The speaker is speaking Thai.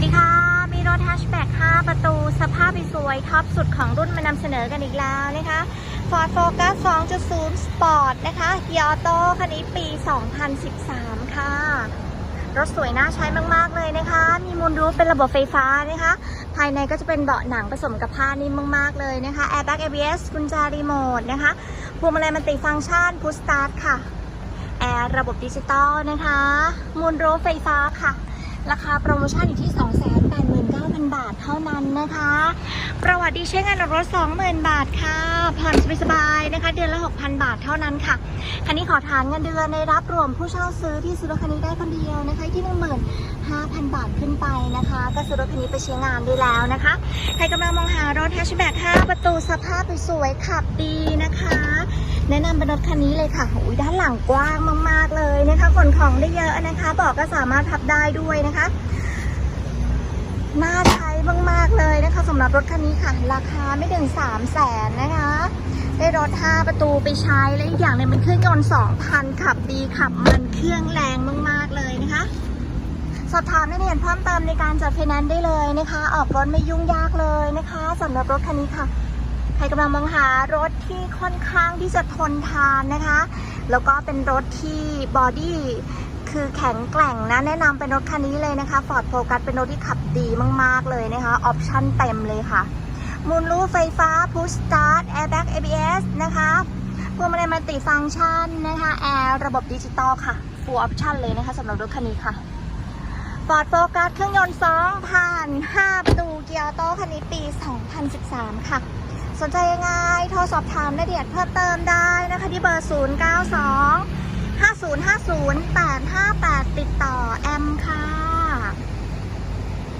วัสดีค่ะ มีรถแฮชแบ็ก5ประตูสภาพสวยท็อปสุดของรุ่นมานำเสนอกันอีกแล้วนะคะ Ford Focus 2.0 Sport นะคะเกียอโต้คันนี้ปี 2013 ค่ะ รถสวยน่าใช้มาก ๆ เลยนะคะ มีมูลรูฟเป็นระบบไฟฟ้านะคะ ภายในก็จะเป็นเบาะหนังผสมกับผ้านิ่มมาก ๆ เลยนะคะ Airbag ABS กุญแจรีโมทนะคะพวงมาลัยมันติฟังก์ชัน Push Start ค่ะ แอร์ระบบดิจิตอลนะคะ มูลรูฟไฟฟ้าค่ะ ราคาโปรโมชั่นอยู่ที่ 2าทเท่านั้นนะคะ ประวัติดีใช้งานรถ 20,000 บาทค่ะ ผ่อนสบายๆนะคะ เดือนละ 6,000 บาทเท่านั้นค่ะ คันนี้ขอทานเงินเดือนในรับรวมผู้เช่าซื้อที่ซื้อรถคันนี้ได้คนเดียวนะคะที่ 15,000 บาทขึ้นไปนะคะ ก็ซื้อรถคันนี้ไปใช้งานได้แล้วนะคะ ใครกำลังมองหารถแฮชแบ็ก5ประตูสภาพสวยๆขับดีนะคะ แนะนำเป็นรถคันนี้เลยค่ะโอ้ยด้านหลังกว้างมาก ๆเลยนะคะขนของได้เยอะนะคะเบอกก็สามารถพับได้ด้วยนะคะน่าใช้มาก ๆ เลย นะคะสำหรับรถคันนี้ค่ะ ราคาไม่ถึง3 0 0แสนนะคะ ได้รถ 5 ประตูไปใช้และอีกอย่างหนึงเป็นเครื่องยนต์2,000 ขับดีขับมันเครื่องแรงมาก ๆ เลยนะคะ สอบถามรายละเอียดเพิ่มเติมในการจัดไฟแนนซ์ได้เลยนะคะ ออกรถไม่ยุ่งยากเลยนะคะสำหรับรถคันนี้ค่ะ ใครกำลังมองหารถที่ค่อนข้างที่จะทนทานนะคะ แล้วก็เป็นรถที่บอดี้ คือแข็งแกร่งนะ แนะนำเป็นรถคันนี้เลยนะคะ Ford Focus เป็นรถที่ขับดีมาก ๆ เลยนะคะ ออปชั่นเต็มเลยค่ะ มูลรูไฟฟ้า Push Start Airbag ABS นะคะพวงมาลัยมัลติฟังก์ชันนะคะแอร์ระบบดิจิตอลค่ะ Full Option เลยนะคะสำหรับรถคันนี้ค่ะ Ford Focus เครื่องยนต์2,005ประตูเกียร์โต้คันนี้ปี 2013 ค่ะสนใจยังไง โทรสอบถามรายละเอียดเพิ่มเติมได้นะคะ ที่เบอร์ 092 5050 858ติดต่อแอมค่ะ